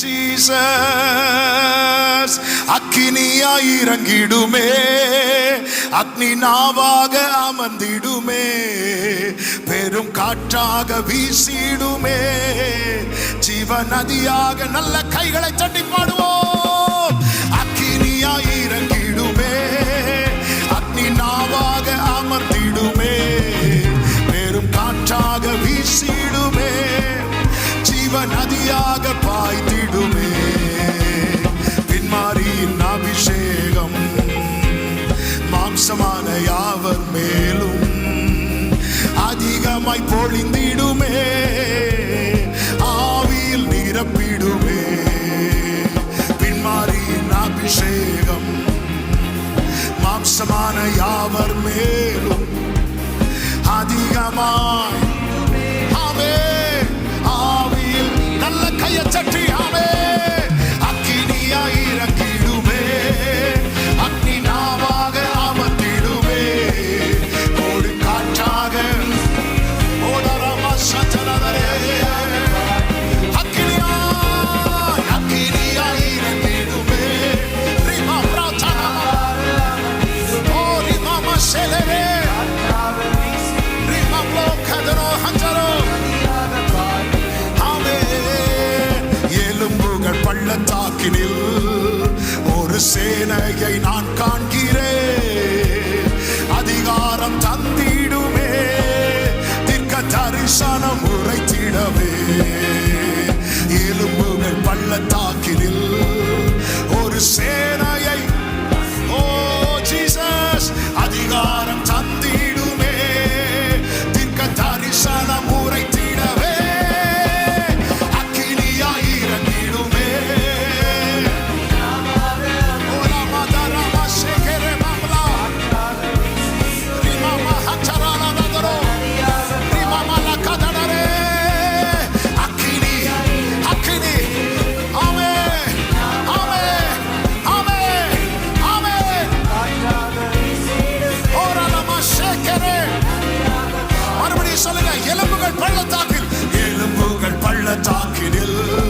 Jesus அக்கினியா இறங்கிடுமே. அக்னி நாவாக அமர்ந்திடுமே. பெரும் காற்றாக வீசிடுமே. ஜீவ நதியாக நல்ல கைகளை தட்டி பாடுவோம். அக்கினியா இறங்கிடுமே. அக்னி நாவாக அமர்ந்திடுமே. பெரும் காற்றாக வீசிடுமே. ஜீவ நதியாக தேசமான யாவர் மேலும் அதிகமாய் பொழிந்திடுமே. ஆவியில் நிரப்பிடுமே. பின்மாரியின் அபிஷேகம் மாம்சமான யாவர் மேலும் அதிகமாய் உங்கள் பள்ளத்தாக்கினில் ஒரு சேனையை நான் காண்கிறேன். அதிகாரம் தந்திடுமே. தீர்க்க தரிசனம் உரைத்த talking.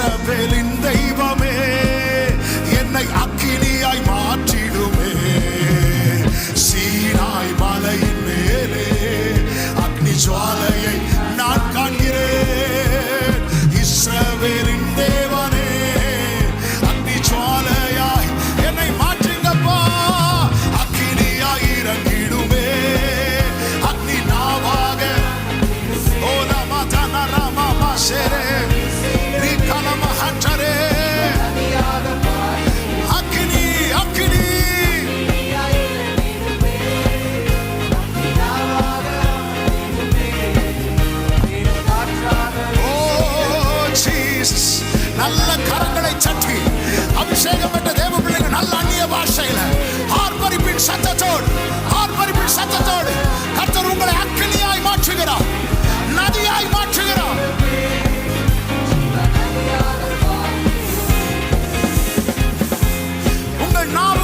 celebrate. phenomenal.